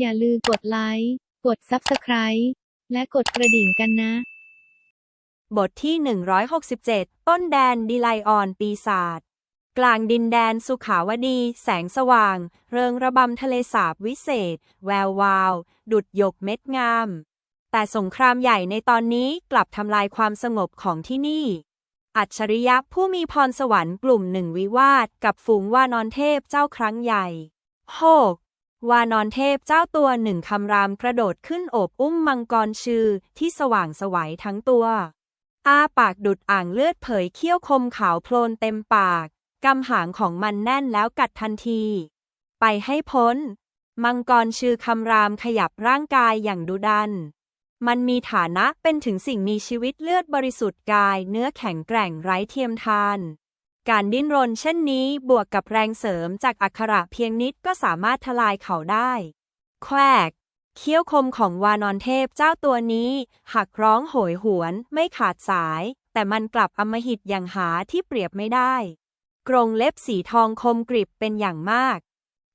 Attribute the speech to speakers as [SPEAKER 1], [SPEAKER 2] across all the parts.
[SPEAKER 1] อย่าลืมกดไลค์ กด Subscribe และกดกระดิ่งกันนะ
[SPEAKER 2] บทที่ 167 ต้นแดนดีไลออนปีศาจกลางดินแดนสุขาวดี แสงสว่าง เริงระบำทะเลสาบวิเศษ แวววาว ดุดหยกเม็ดงาม แต่สงครามใหญ่ในตอนนี้กลับทำลายความสงบของที่นี่ อัจฉริยะผู้มีพรสวรรค์กลุ่มหนึ่งวิวาท กับฝูงว่านอนเทพเจ้าครั้งใหญ่ โฮก วานอนเทพเจ้าตัวหนึ่งคำรามกระโดดขึ้นโอบอุ้มมังกรชื่อที่สว่างสวัยทั้งตัว อ้าปากดุดอ่างเลือดเผยเขี้ยวคมขาวโพลนเต็มปาก กำหางของมันแน่นแล้วกัดทันที ไปให้พ้น มังกรชื่อคำรามขยับร่างกายอย่างดุดัน มันมีฐานะเป็นถึงสิ่งมีชีวิตเลือดบริสุทธิ์กายเนื้อแข็งแกร่งไร้เทียมทาน การดิ้นรนเช่นนี้บวกกับแรงเสริมจากอักขระเพียงนิดก็สามารถทลายเขาได้ แควก เขี้ยวคมของวานอนเทพเจ้าตัวนี้ หักร้องโหยหวนไม่ขาดสาย แต่มันกลับอมหิตอย่างหาที่เปรียบไม่ได้ กรงเล็บสีทองคมกริบเป็นอย่างมาก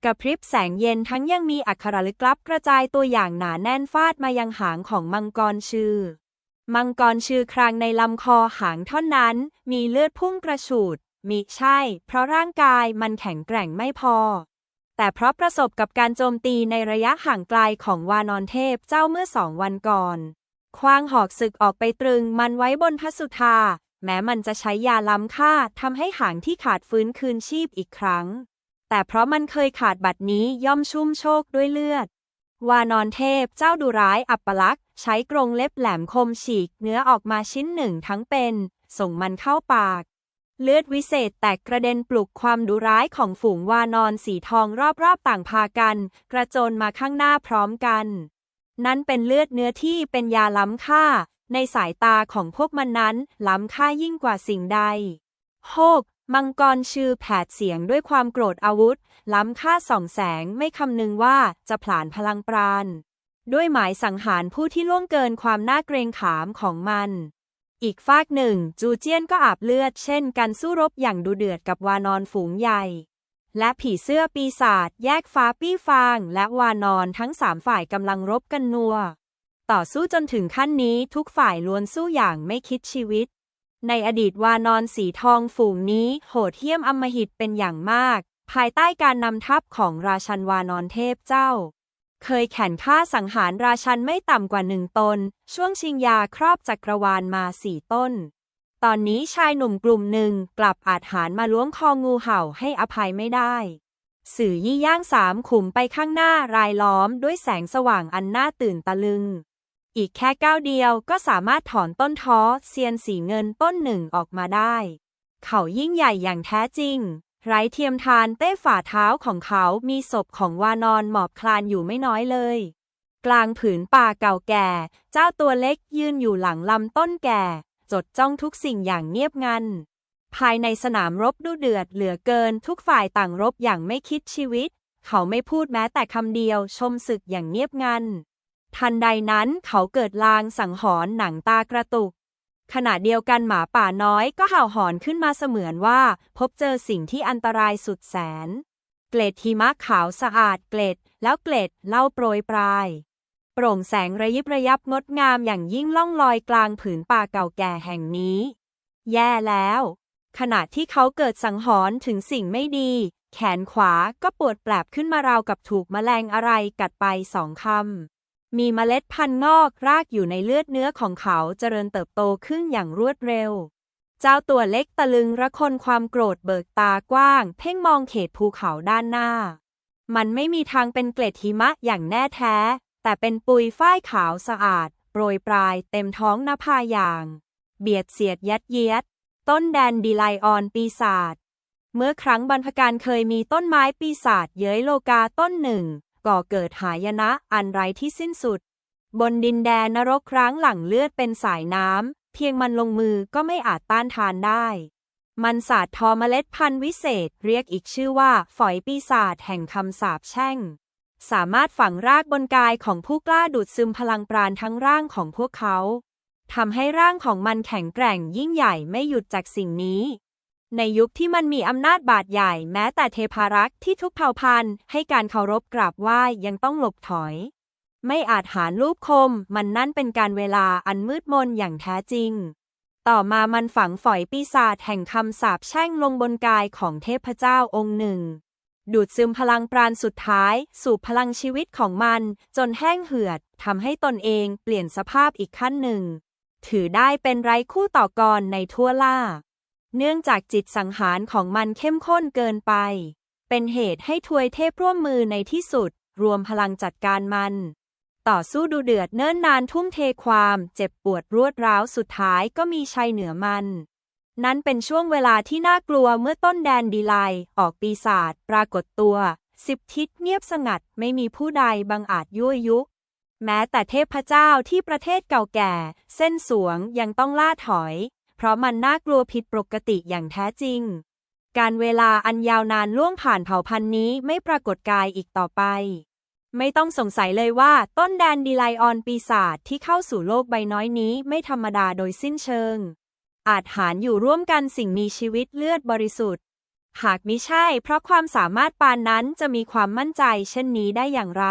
[SPEAKER 2] กระพริบแสงเย็นทั้งยังมีอักขระลึกลับกระจายตัวอย่างหนาแน่นฟาดมายังหางของมังกรชื่อมังกรชื่อครางในลำคอหางท่อนนั้น มีเลือดพุ่งกระฉูด มิใช่ เพราะร่างกายมันแข็งแกร่งไม่พอ แต่เพราะประสบกับการโจมตีในระยะห่างไกลของวานอนเทพเจ้าเมื่อสองวันก่อน คว้างหอกศึกออกไปตรึงมันไว้บนพระสุธา แม้มันจะใช้ยาล้ำค่าทำให้หางที่ขาดฟื้นคืนชีพอีกครั้ง แต่เพราะมันเคยขาดบัดนี้ย่อมชุ่มโชคด้วยเลือด วานอนเทพเจ้าดุร้ายอัปลักษ์ใช้กรงเล็บแหลมคมฉีกเนื้อออกมาชิ้นหนึ่งทั้งเป็น ส่งมันเข้าปาก เลือดวิเศษแตกกระเด็นปลุกความดุร้ายของฝูงวานอนสีทองรอบๆต่างพากัน กระโจนมาข้างหน้าพร้อมกัน นั้นเป็นเลือดเนื้อที่เป็นยาล้ำค่า ในสายตาของพวกมันนั้น ล้ำค่ายิ่งกว่าสิ่งใด โฮก มังกรชื่อแผดเสียงด้วยความโกรธอาวุธ ล้ำค่าส่องแสงไม่คำนึงว่าจะผลาญพลังปราณด้วยหมายสังหารผู้ที่ล่วงเกินความน่าเกรงขามของมัน อีกฝากหนึ่ง จูเจียนก็อาบเลือดเช่นกันสู้รบอย่างดุเดือดกับวานอนฝูงใหญ่ และผีเสื้อปีศาจแยกฟ้าปี้ฟาง และวานอนทั้งสามฝ่ายกำลังรบกันนัว ต่อสู้จนถึงขั้นนี้ทุกฝ่ายล้วนสู้อย่างไม่คิดชีวิต ในอดีตวานอนสีทองฝูงนี้ โหดเหี้ยมอำมหิตเป็นอย่างมาก ภายใต้การนำทัพของราชันวานอนเทพเจ้า เคยแข่นฆ่าสังหารราชันไม่ต่ำกว่าหนึ่งตน ช่วงชิงยาครอบจักรวาลมาสี่ต้น ตอนนี้ชายหนุ่มกลุ่มหนึ่งกลับอาจหารมาล้วงคองูเห่าให้อภัยไม่ได้ สื่อยี่ย่างสามขุมไปข้างหน้ารายล้อมด้วยแสงสว่างอันน่าตื่นตะลึง อีกแค่ก้าวเดียวก็สามารถถอนต้นท้อเซียนสีเงินต้นหนึ่งออกมาได้ เขายิ่งใหญ่อย่างแท้จริง ไร้เทียมทานเต้ฝ่าเท้าของเขามีศพของวานอนหมอบคลานอยู่ไม่น้อยเลย กลางผืนป่าเก่าแก่ เจ้าตัวเล็กยืนอยู่หลังลำต้นแก่ จดจ้องทุกสิ่งอย่างเงียบงัน ภายในสนามรบดุเดือดเหลือเกินทุกฝ่ายต่างรบอย่างไม่คิดชีวิต เขาไม่พูดแม้แต่คำเดียวชมศึกอย่างเงียบงัน ทันใดนั้นเขาเกิดลางสังหรณ์หนังตากระตุก ขณะเดียวกันหมาป่าน้อยก็เห่าหอนขึ้นมาเสมือนว่า พบเจอสิ่งที่อันตรายสุดแสน เกล็ดหิมะขาวสะอาดเกล็ด แล้วเกล็ดเล่าโปรยปลาย โปร่งแสงระยิบระยับงดงามอย่างยิ่งล่องลอยกลางผืนป่าเก่าแก่แห่งนี้ แย่แล้ว ขณะที่เขาเกิดสังหรณ์ถึงสิ่งไม่ดี แขนขวาก็ปวดแปลบขึ้นมาราวกับถูกแมลงอะไรกัดไปสองคำ มีเมล็ดพันธุ์งอกรากอยู่ในเลือดเนื้อของเขาเจริญเติบโตขึ้นอย่างรวดเร็ว เจ้าตัวเล็กตะลึงระคนความโกรธเบิกตากว้าง เพ่งมองเขตภูเขาด้านหน้า มันไม่มีทางเป็นเกล็ดหิมะอย่างแน่แท้ แต่เป็นปุยฝ้ายขาวสะอาด โปรยปลายเต็มท้องนภาอย่าง เบียดเสียดยัดเยียด ต้นแดนดีไลออนปีศาจเมื่อครั้งบรรพการเคยมีต้นไม้ปีศาจเย้ยโลกาต้นหนึ่ง ก่อเกิดหายนะอันไร้ที่สิ้นสุด บนดินแดนนรกครั้งหลังเลือดเป็นสายน้ำ เพียงมันลงมือก็ไม่อาจต้านทานได้ มันสาดทอเมล็ดพันธุ์วิเศษ เรียกอีกชื่อว่า ฝอยปีศาจแห่งคำสาปแช่ง สามารถฝังรากบนกายของผู้กล้าดูดซึมพลังปราณทั้งร่างของพวกเขาทำให้ร่างของมันแข็งแกร่งยิ่งใหญ่ไม่หยุดจากสิ่งนี้ ในยุคที่มันมีอำนาจบาดใหญ่ แม้แต่เทพารักษ์ที่ทุกเผ่าพันธุ์ให้การเคารพกราบไหว้ยังต้องหลบถอย ไม่อาจหารรูปคม มันนั่นเป็นการเวลาอันมืดมนอย่างแท้จริง ต่อมามันฝังฝอยปีศาจแห่งคำสาปแช่งลงบนกายของเทพเจ้าองค์หนึ่ง ดูดซึมพลังปราณสุดท้าย สู่พลังชีวิตของมัน จนแห้งเหือดทำให้ตนเองเปลี่ยนสภาพอีกขั้นหนึ่ง ถือได้เป็นไร้คู่ต่อกรในทั่วล่า เนื่องจากจิตสังหารของมันเข้มข้นเกินไป เป็นเหตุให้ทวยเทพร่วมมือในที่สุด รวมพลังจัดการมัน ต่อสู้ดูเดือดเนิ่นนานทุ่มเทความเจ็บปวดรวดร้าวสุดท้ายก็มีชัยเหนือมัน นั้นเป็นช่วงเวลาที่น่ากลัวเมื่อต้นแดนดีไลออกปีศาจปรากฏตัวสิบทิศเงียบสงัดไม่มีผู้ใดบังอาจยั่วยุ แม้แต่เทพเจ้าที่ประเทศเก่าแก่ เส้นสวงยังต้องล่าถอย เพราะมันน่ากลัวผิดปกติอย่างแท้จริง การเวลาอันยาวนานล่วงผ่านเผ่าพันธุ์นี้ไม่ปรากฏกายอีกต่อไป ไม่ต้องสงสัยเลยว่าต้นแดนดีไลออนปีศาจที่เข้าสู่โลกใบน้อยนี้ไม่ธรรมดาโดยสิ้นเชิง อาจหารอยู่ร่วมกันสิ่งมีชีวิตเลือดบริสุทธิ์ หากมิใช่ เพราะความสามารถปานนั้นจะมีความมั่นใจเช่นนี้ได้อย่างไร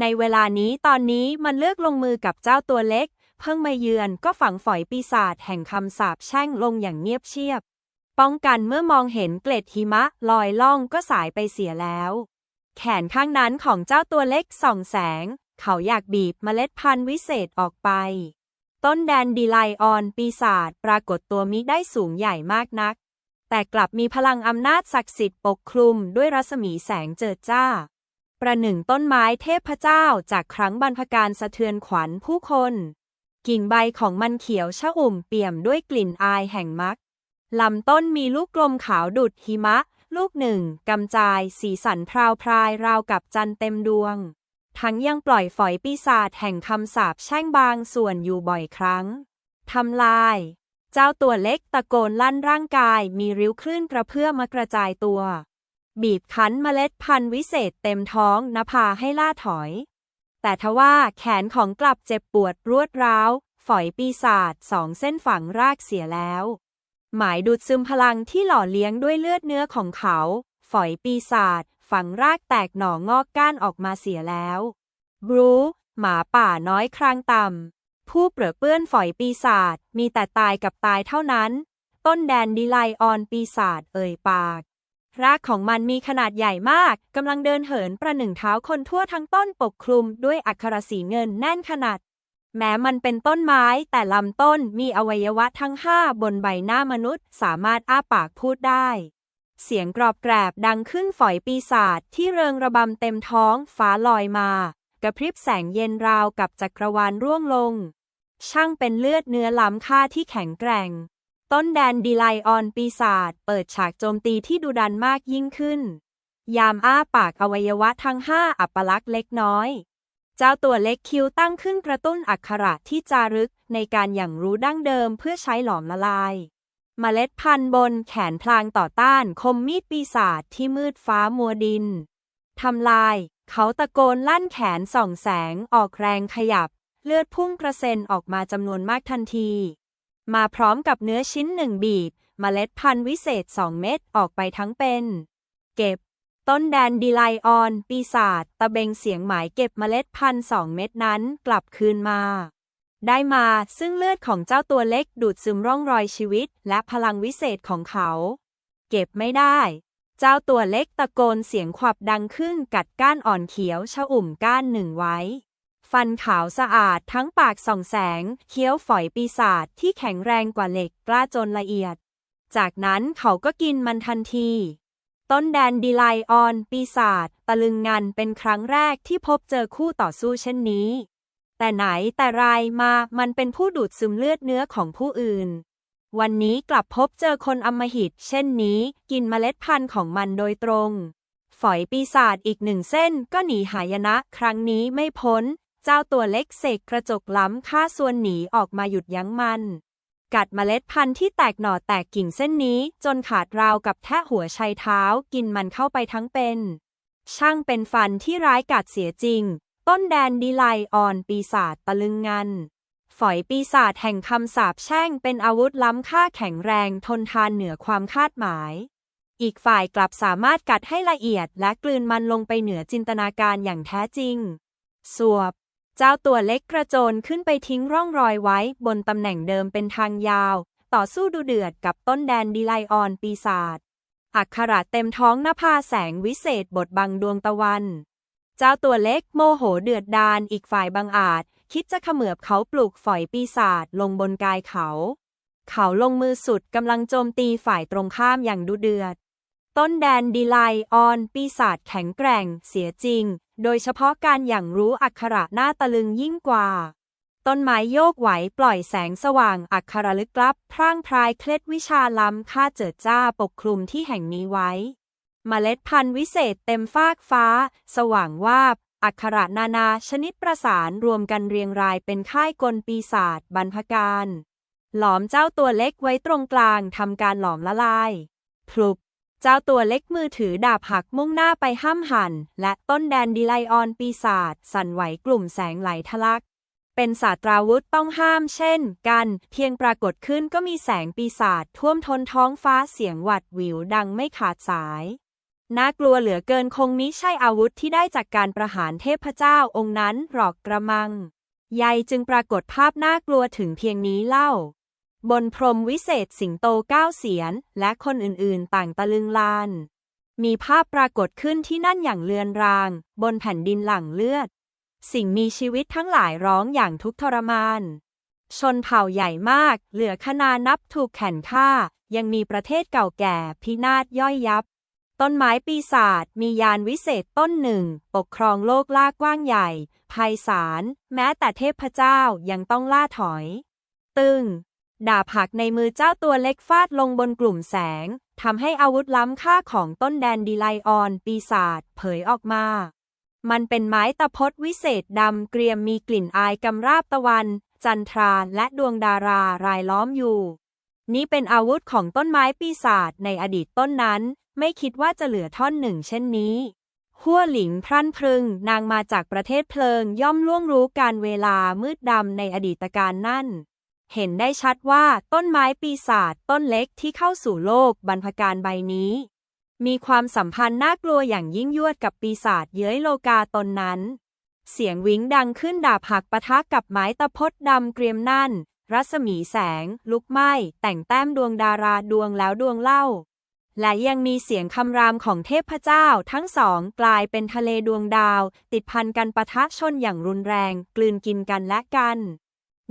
[SPEAKER 2] ในเวลานี้ตอนนี้มันเลือกลงมือกับเจ้าตัวเล็ก เพิ่งมาเยือนก็ฝังฝอยปีศาจแห่งคำสาปแช่งลงอย่างเงียบเชียบ ป้องกันเมื่อมองเห็นเกล็ดหิมะลอยล่องก็สายไปเสียแล้ว แขนข้างนั้นของเจ้าตัวเล็กส่องแสง เขาอยากบีบเมล็ดพันธุ์วิเศษออกไป ต้นแดนดีไลออนปีศาจปรากฏตัวมิได้สูงใหญ่มากนัก แต่กลับมีพลังอำนาจศักดิ์สิทธิ์ปกคลุมด้วยรัศมีแสงเจิดจ้า ประหนึ่งต้นไม้เทพเจ้าจากครั้งบรรพการสะเทือนขวัญผู้คน กิ่งใบของมันเขียวชอุ่มเปี่ยมด้วยกลิ่นอายแห่งมักลำต้นมีลูกกลมขาวดุดหิมะ ลูกหนึ่งกำจาย สีสันพราวพรายราวกับจันเต็มดวง ทั้งยังปล่อยฝอยปีศาจแห่งคำสาปแช่งบางส่วนอยู่บ่อยครั้งทำลาย เจ้าตัวเล็กตะโกนลั่นร่างกายมีริ้วคลื่นกระเพื่อมากระจายตัว บีบคั้นเมล็ดพันธุ์วิเศษเต็มท้องนภาให้ล่าถอย แต่ทว่าแขนของกลับเจ็บปวดรวดร้าว ฝอยปีศาจสองเส้นฝังรากเสียแล้ว หมายดูดซึมพลังที่หล่อเลี้ยงด้วยเลือดเนื้อของเขา ฝอยปีศาจฝังรากแตกหน่องอกก้านออกมาเสียแล้วบรูหมาป่าน้อยครางต่ำผู้เปรอะเปื้อนฝอยปีศาจมีแต่ตายกับตายเท่านั้น ต้นแดนดีไลออนปีศาจเอ่ยปาก รากของมันมีขนาดใหญ่มากกำลังเดินเหินประหนึ่งเท้าคนทั่วทั้งต้นปกคลุมด้วยอัครสีเงินแน่นขนาด แม้มันเป็นต้นไม้แต่ลำต้นมีอวัยวะทั้งห้าบนใบหน้ามนุษย์ สามารถอ้าปากพูดได้ เสียงกรอบแกรบดังขึ้นฝอยปีศาจที่เริงระบำเต็มท้องฟ้าลอยมา กระพริบแสงเย็นราวกับจักรวาลร่วงลง ช่างเป็นเลือดเนื้อล้ำค่าที่แข็งแกร่ง ต้นแดนดีไลออนปีศาจเปิดฉากโจมตีที่ดุดันมากยิ่งขึ้น ยามอ้าปากอวัยวะทั้งห้าอัปลักษณ์เล็กน้อย เจ้าตัวเล็กคิวตั้งขึ้นกระตุ้นอักขระที่จารึกในการอย่างรู้ดั้งเดิมเพื่อใช้หลอมละลายเมล็ดพันธุ์บนแขนพลางต่อต้านคมมีดปีศาจที่มืดฟ้ามัวดิน ทำลาย เขาตะโกนลั่นแขนส่องแสงออกแรงขยับ เลือดพุ่งกระเซ็นออกมาจำนวนมากทันที มาพร้อมกับเนื้อชิ้นหนึ่งบีบเมล็ดพันธุ์วิเศษสองเม็ดออกไปทั้งเป็น เก็บ ต้นแดนดีไลออน ปีศาจตะเบงเสียงหมายเก็บเมล็ดพันธุ์สองเม็ดนั้นกลับคืนมา ได้มาซึ่งเลือดของเจ้าตัวเล็กดูดซึมร่องรอยชีวิต และพลังวิเศษของเขา เก็บไม่ได้ เจ้าตัวเล็กตะโกนเสียงขวับดังขึ้นกัดก้านอ่อนเขียวชะอุ่มก้านหนึ่งไว้ ฟันขาวสะอาดทั้งปากส่องแสง เคี้ยวฝอยปีศาจที่แข็งแรงกว่าเหล็กกล้าจนละเอียด จากนั้นเขาก็กินมันทันที ต้นแดนดีไลออน ปีศาจตะลึงงันเป็นครั้งแรกที่พบเจอคู่ต่อสู้เช่นนี้ แต่ไหนแต่ไรมามันเป็นผู้ดูดซึมเลือดเนื้อของผู้อื่น วันนี้กลับพบเจอคนอำมหิต เช่นนี้ กินเมล็ดพันธุ์ของมันโดยตรงฝอยปีศาจอีกหนึ่งเส้นก็หนีหายนะครั้งนี้ไม่พ้น เจ้าตัวเล็กเสกกระจกล้ำฆ่าส่วนหนีออกมาหยุดยั้งมัน กัดเมล็ดพันธุ์ที่แตกหน่อแตกกิ่งเส้นนี้ จนขาดราวกับแทะหัวชัยเท้ากินมันเข้าไปทั้งเป็น ช่างเป็นฟันที่ร้ายกาจเสียจริง ต้นแดนดีไลออนปีศาจตะลึงงันฝอยปีศาจแห่งคำสาปแช่งเป็นอาวุธล้ำค่าแข็งแรงทนทานเหนือความคาดหมาย อีกฝ่ายกลับสามารถกัดให้ละเอียดและกลืนมันลงไปเหนือจินตนาการอย่างแท้จริง สวบ เจ้าตัวเล็กกระโจนขึ้นไปทิ้งร่องรอยไว้บนตำแหน่งเดิมเป็นทางยาว ต่อสู้ดูเดือดกับต้นแดนดีไลออนปีศาจอักขระเต็มท้องนภาแสงวิเศษบทบังดวงตะวัน เจ้าตัวเล็กโมโหเดือดดานอีกฝ่ายบังอาจ คิดจะเขมือบเขาปลูกฝอยปีศาจลงบนกายเขา เขาลงมือสุดกำลังโจมตีฝ่ายตรงข้ามอย่างดุเดือด ต้นแดนดีไลออนปีศาจแข็งแกร่ง เสียจริง โดยเฉพาะการอย่างรู้อักขระหน้าตะลึงยิ่งกว่า ต้นไม้โยกไหวปล่อยแสงสว่างอักขระลึกลับ พร่างพรายเคล็ดวิชาล้ำค่าเจิดจ้าปกคลุมที่แห่งนี้ไว้เมล็ดพันธุ์วิเศษเต็มฟากฟ้า สว่างวาบ อักขระนานาชนิดประสานรวมกันเรียงรายเป็นค่ายกลปีศาจบรรพการ หลอมเจ้าตัวเล็กไว้ตรงกลางทำการหลอมละลายพลุบ เจ้าตัวเล็กมือถือดาบหักมุ่งหน้าไปห้ามหัน และต้นแดนดีไลออนปีศาจสั่นไหวกลุ่มแสงไหลทะลัก เป็นศาสตราวุธต้องห้ามเช่นกัน เพียงปรากฏขึ้นก็มีแสงปีศาจท่วมท้นท้องฟ้าเสียงหวัดหวิวดังไม่ขาดสาย น่ากลัวเหลือเกินคงมิใช่อาวุธที่ได้จากการประหารเทพเจ้าองค์นั้นหรอกกระมังยายจึงปรากฏภาพน่ากลัวถึงเพียงนี้เล่า บนพรมวิเศษสิงโตเก้าเสียน และคนอื่นๆ ต่างตะลึงลาน มีภาพปรากฏขึ้นที่นั่นอย่างเลือนราง บนแผ่นดินหลั่งเลือด สิ่งมีชีวิตทั้งหลายร้องอย่างทุกข์ทรมาน ชนเผ่าใหญ่มาก เหลือขนานับถูกแข่นฆ่า ยังมีประเทศเก่าแก่พินาศย่อยยับ ต้นไม้ปีศาจมียานวิเศษต้นหนึ่ง ปกครองโลกล่ากว้างใหญ่ภัยสารแม้แต่เทพเจ้ายังต้องล่าถอย ตึง ดาบหักในมือเจ้าตัวเล็กฟาดลงบนกลุ่มแสง ทำให้อาวุธล้ำค่าของต้นแดนดีไลออน ปีศาจเผยออกมา มันเป็นไม้ตะพดวิเศษดำเกรียมมีกลิ่นอายกำราบตะวัน จันทราและดวงดารารายล้อมอยู่ นี่เป็นอาวุธของต้นไม้ปีศาจในอดีตต้นนั้น ไม่คิดว่าจะเหลือท่อนหนึ่งเช่นนี้หัวหลิงพรั่นพรึง นางมาจากประเทศเพลิงย่อมล่วงรู้การเวลามืดดำในอดีตการนั่น เห็นได้ชัดว่าต้นไม้ปีศาจต้นเล็กที่เข้าสู่โลกบรรพการใบนี้ มีความสัมพันธ์น่ากลัวอย่างยิ่งยวดกับปีศาจเย้ยโลกาตนนั้น เสียงวิ้งดังขึ้นดาบหักปะทะกับไม้ตะพดดำเกรียมนั่น รัศมีแสง ลุกไหม้แต่งแต้มดวงดาราดวงแล้วดวงเล่า และยังมีเสียงคำรามของเทพเจ้าทั้งสองกลายเป็นทะเลดวงดาว ติดพันกันปะทะชนอย่างรุนแรง กลืนกินกันและกัน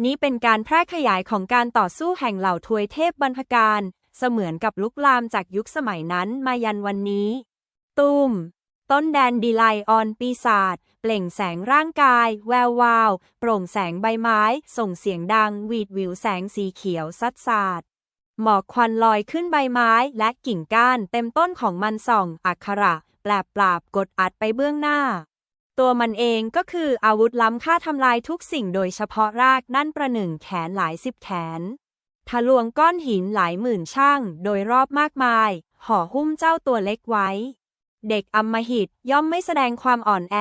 [SPEAKER 2] นี้เป็นการแพร่ขยายของการต่อสู้แห่งเหล่าทวยเทพบรรพการ เสมือนกับลุกลามจากยุคสมัยนั้นมายันวันนี้ตูมต้นแดนดีไลออนปีศาจเปล่งแสงร่างกาย แวววาว โปร่งแสงใบไม้ ส่งเสียงดังหวีดหวิวแสงสีเขียวซัดสาดหมอกควันลอยขึ้นใบไม้และกิ่งก้านเต็มต้นของมันส่อง อักขระ แปลบปราบกดอัดไปเบื้องหน้า ตัวมันเองก็คืออาวุธล้ำค่าทำลายทุกสิ่งโดยเฉพาะรากนั่นประหนึ่งแขนหลายสิบแขน ทะลวงก้อนหินหลายหมื่นช่าง โดยรอบมากมาย ห่อหุ้มเจ้าตัวเล็กไว้ เด็กอำมหิตย่อมไม่แสดงความอ่อนแอ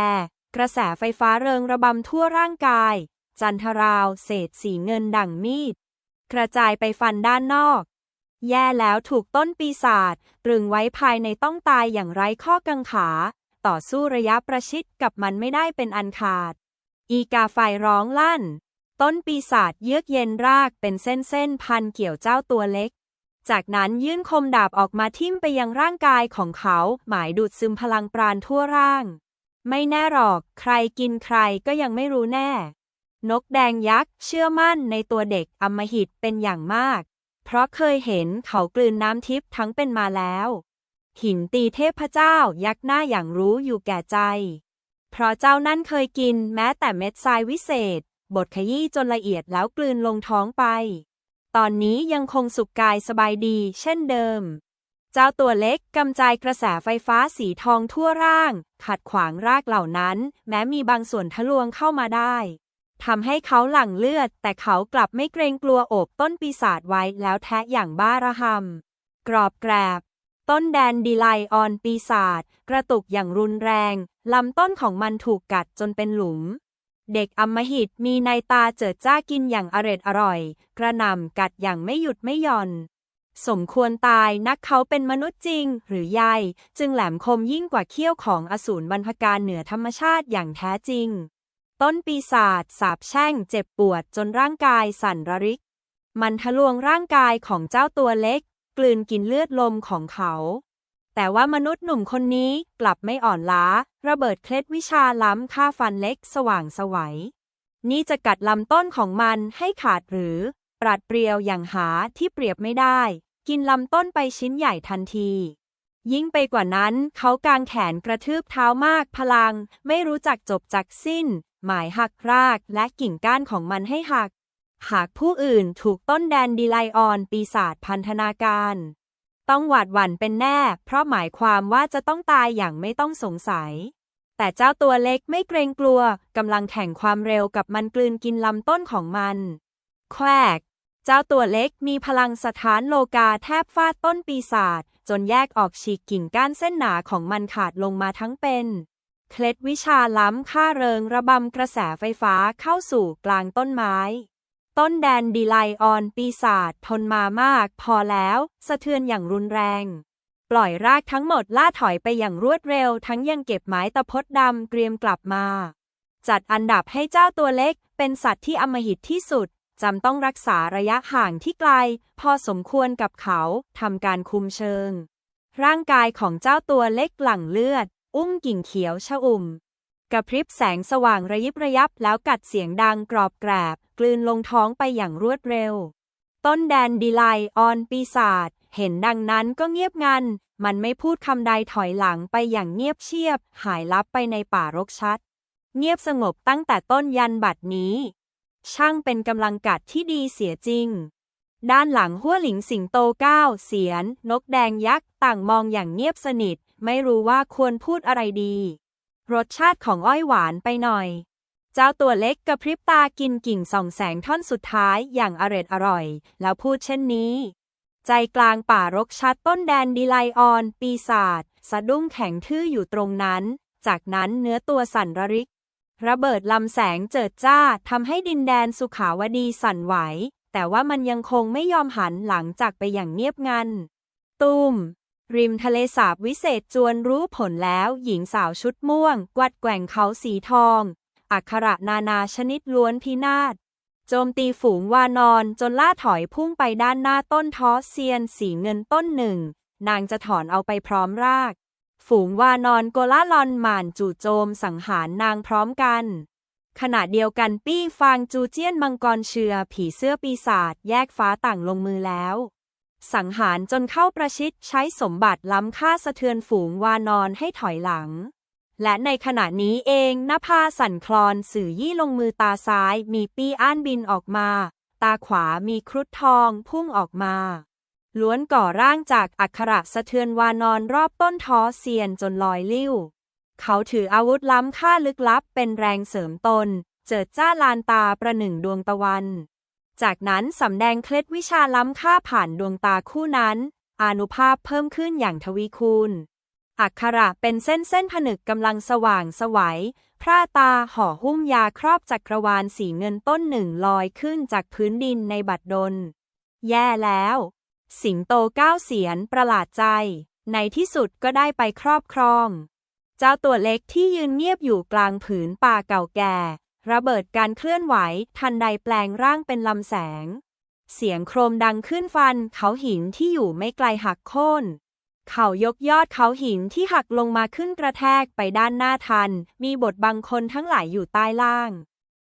[SPEAKER 2] กระแสไฟฟ้าเริงระบำทั่วร่างกาย จันทราวเศษสีเงินดั่งมีด กระจายไปฟันด้านนอก แย่แล้วถูกต้นปีศาจตรึงไว้ภายในต้องตายอย่างไร้ข้อกังขา ต่อสู้ระยะประชิดกับมันไม่ได้เป็นอันขาด อีกาไฟร้องลั่น ต้นปีศาจเยือกเย็นรากเป็นเส้นๆพันเกี่ยวเจ้าตัวเล็ก จากนั้นยื่นคมดาบออกมาทิ่มไปยังร่างกายของเขา หมายดูดซึมพลังปราณทั่วร่าง ไม่แน่หรอก ใครกินใครก็ยังไม่รู้แน่ นกแดงยักษ์เชื่อมั่นในตัวเด็กอมหิตเป็นอย่างมาก เพราะเคยเห็นเขากลืนน้ำทิพย์ทั้งเป็นมาแล้ว หินตีเทพเจ้ายักษ์หน้าอย่างรู้อยู่แก่ใจ เพราะเจ้านั่นเคยกินแม้แต่เม็ดทรายวิเศษ บดขยี้จนละเอียดแล้วกลืนลงท้องไป ตอนนี้ยังคงสุขกายสบายดีเช่นเดิม เจ้าตัวเล็กกำจายกระแสไฟฟ้าสีทองทั่วร่าง ขัดขวางรากเหล่านั้น แม้มีบางส่วนทะลวงเข้ามาได้ทำให้เขาหลั่งเลือด แต่เขากลับไม่เกรงกลัวโอบต้นปีศาจไว้แล้วแทะอย่างบ้าระหำกรอบแกรบ ต้นแดนดีไลออนปีศาจกระตุกอย่างรุนแรง ลำต้นของมันถูกกัดจนเป็นหลุม เด็กอมหิตมีในตาเจิดจ้ากินอย่างอร็ดอร่อย กระนำกัดอย่างไม่หยุดไม่หย่อน สมควรตายนักเขาเป็นมนุษย์จริง หรือใยจึงแหลมคมยิ่งกว่าเขี้ยวของอสูรบรรพการเหนือธรรมชาติอย่างแท้จริง ต้นปีศาจสาบแช่งเจ็บปวดจนร่างกายสั่นระริกมันทะลวงร่างกายของเจ้าตัวเล็ก กลืนกินเลือดลมของเขา แต่ว่ามนุษย์หนุ่มคนนี้กลับไม่อ่อนล้า ระเบิดเคล็ดวิชาล้ำฆ่าฟันเล็กสว่างสวัย นี่จะกัดลำต้นของมันให้ขาดหรือ ปราดเปรียวอย่างหาที่เปรียบไม่ได้ กินลำต้นไปชิ้นใหญ่ทันทียิ่งไปกว่านั้นเขากางแขนกระทืบเท้ามากพลัง ไม่รู้จักจบจักสิ้น หมายหักรากและกิ่งก้านของมันให้หัก หากผู้อื่นถูกต้นแดนดีไลออน ปีศาจพันธนาการ ต้องหวาดหวั่นเป็นแน่ เพราะหมายความว่าจะต้องตายอย่างไม่ต้องสงสัย แต่เจ้าตัวเล็กไม่เกรงกลัวกำลังแข่งความเร็วกับมันกลืนกินลำต้นของมัน แควก เจ้าตัวเล็กมีพลังสถานโลกาแทบฟาดต้นปีศาจจนแยกออกฉีกกิ่งก้านเส้นหนาของมันขาดลงมาทั้งเป็นเคล็ดวิชาล้ำค่าเริงระบำกระแสไฟฟ้าเข้าสู่กลางต้นไม้ ต้นแดนดีไลออนปีศาจทนมามาก พอแล้ว สะเทือนอย่างรุนแรง ปล่อยรากทั้งหมดล่าถอยไปอย่างรวดเร็ว ทั้งยังเก็บไม้ตะพดดำเตรียมกลับมา จัดอันดับให้เจ้าตัวเล็ก เป็นสัตว์ที่อำมหิตที่สุดจำต้องรักษาระยะห่างที่ไกล พอสมควรกับเขาทำการคุมเชิง ร่างกายของเจ้าตัวเล็กหลั่งเลือด อุ้มกิ่งเขียวชะอุ่ม กระพริบแสงสว่างระยิบระยับแล้วกัดเสียงดังกรอบแกรบ กลืนลงท้องไปอย่างรวดเร็ว ต้นแดนดีไลออนปีศาจเห็นดังนั้นก็เงียบงัน มันไม่พูดคำใดถอยหลังไปอย่างเงียบเชียบ หายลับไปในป่ารกชัด เงียบสงบตั้งแต่ต้นยันบัดนี้ ช่างเป็นกำลังกัดที่ดีเสียจริง ด้านหลังหัวหลิงสิงโตเก้าเสียน นกแดงยักษ์ต่างมองอย่างเงียบสนิท ไม่รู้ว่าควรพูดอะไรดี รสชาติของอ้อยหวานไปหน่อย เจ้าตัวเล็กกระพริบตากินกิ่งส่องแสงท่อนสุดท้ายอย่างอร็ดอร่อย แล้วพูดเช่นนี้ ใจกลางป่ารกชัดต้นแดนดีไลออน ปีศาจสะดุ้งแข็งทื่ออยู่ตรงนั้น จากนั้นเนื้อตัวสั่นระริก ระเบิดลำแสงเจิดจ้าทำให้ดินแดนสุขาวดีสั่นไหว แต่ว่ามันยังคงไม่ยอมหันหลังจากไปอย่างเงียบงัน ตุ้ม ริมทะเลสาบวิเศษจวนรู้ผลแล้ว หญิงสาวชุดม่วง กวัดแกว่งเขาสีทอง อักขระนานาชนิดล้วนพินาศโจมตีฝูงวานอนจนล่าถอยพุ่งไปด้านหน้าต้นทอเซียนสีเงินต้นหนึ่ง นางจะถอนเอาไปพร้อมราก ฝูงวานอนโกลาลอนหม่านจู่โจมสังหารนางพร้อมกัน ขณะเดียวกันปี้ฟางจูเจียนมังกรเชือผีเสื้อปีศาจแยกฟ้าต่างลงมือแล้ว สังหารจนเข้าประชิดใช้สมบัติล้ำค่าสะเทือนฝูงวานอนให้ถอยหลัง และในขณะนี้เองนภาสั่นคลอนสื่อยี่ลงมือตาซ้าย มีปี้อ้านบินออกมา ตาขวามีครุฑทองพุ่งออกมา ล้วนก่อร่างจากอักขระสะเทือนวานอนรอบต้นท้อเซียนจนลอยลิ้ว เขาถืออาวุธล้ำค่าลึกลับเป็นแรงเสริมตน เจิดจ้าลานตาประหนึ่งดวงตะวัน จากนั้นสำแดงเคล็ดวิชาล้ำค่าผ่านดวงตาคู่นั้น อานุภาพเพิ่มขึ้นอย่างทวีคูณ อักขระเป็นเส้นเส้นผนึกกำลังสว่างสวัยพระตาห่อหุ้มยาครอบจักรวาลสีเงินต้นหนึ่งลอยขึ้นจากพื้นดินในบัดดล แย่แล้ว สิงโตเก้าเสียนประหลาดใจ ในที่สุดก็ได้ไปครอบครอง เจ้าตัวเล็กที่ยืนเงียบอยู่กลางผืนป่าเก่าแก่ ระเบิดการเคลื่อนไหว ทันใดแปลงร่างเป็นลำแสง เสียงโครมดังขึ้นฟัน เขาหินที่อยู่ไม่ไกลหักโค่น เขายกยอดเขาหินที่หักลงมาขึ้นกระแทกไปด้านหน้าทัน มีบทบังคนทั้งหลายอยู่ใต้ล่าง